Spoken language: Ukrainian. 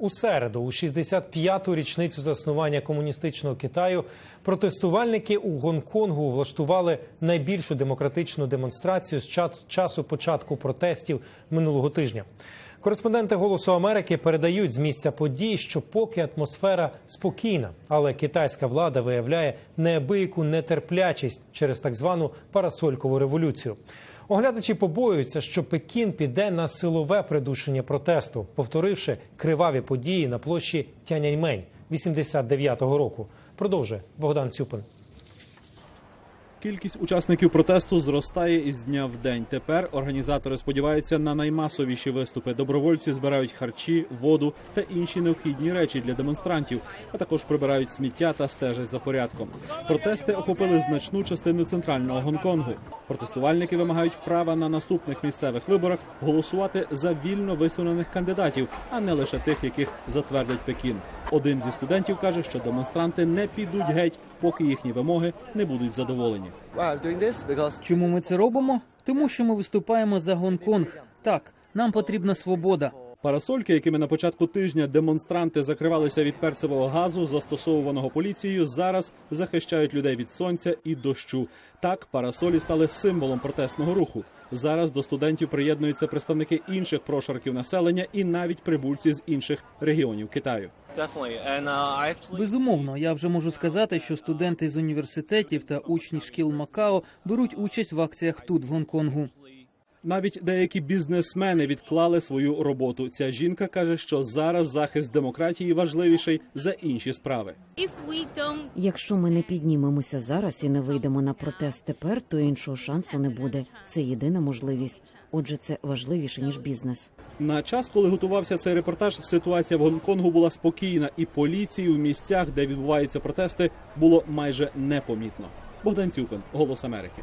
У середу, у 65-ту річницю заснування комуністичного Китаю, протестувальники у Гонконгу влаштували найбільшу демократичну демонстрацію з ча- часу початку протестів минулого тижня. Кореспонденти Голосу Америки передають з місця подій, що поки атмосфера спокійна, але китайська влада виявляє неабияку нетерплячість через так звану парасолькову революцію. Оглядачі побоюються, що Пекін піде на силове придушення протесту, повторивши криваві події на площі Тяньаньмень 89-го року. Продовжує Богдан Цюпин. Кількість учасників протесту зростає із дня в день. Тепер організатори сподіваються на наймасовіші виступи. Добровольці збирають харчі, воду та інші необхідні речі для демонстрантів, а також прибирають сміття та стежать за порядком. Протести охопили значну частину центрального Гонконгу. Протестувальники вимагають права на наступних місцевих виборах голосувати за вільно висунених кандидатів, а не лише тих, яких затвердить Пекін. Один зі студентів каже, що демонстранти не підуть геть, поки їхні вимоги не будуть задоволені. Чому ми це робимо? Тому що ми виступаємо за Гонконг. Так, нам потрібна свобода. Парасольки, якими на початку тижня демонстранти закривалися від перцевого газу, застосовуваного поліцією, зараз захищають людей від сонця і дощу. Так, парасолі стали символом протестного руху. Зараз до студентів приєднуються представники інших прошарків населення і навіть прибульці з інших регіонів Китаю. Uh, Безумовно, я вже можу сказати, що студенти з університетів та учні шкіл Макао беруть участь в акціях тут, в Гонконгу. Навіть деякі бізнесмени відклали свою роботу. Ця жінка каже, що зараз захист демократії важливіший за інші справи. Якщо ми не піднімемося зараз і не вийдемо на протест тепер, то іншого шансу не буде. Це єдина можливість. Отже, це важливіше ніж бізнес. На час, коли готувався цей репортаж, ситуація в Гонконгу була спокійна, і поліції в місцях, де відбуваються протести, було майже непомітно. Богдан Цюпин, Голос Америки.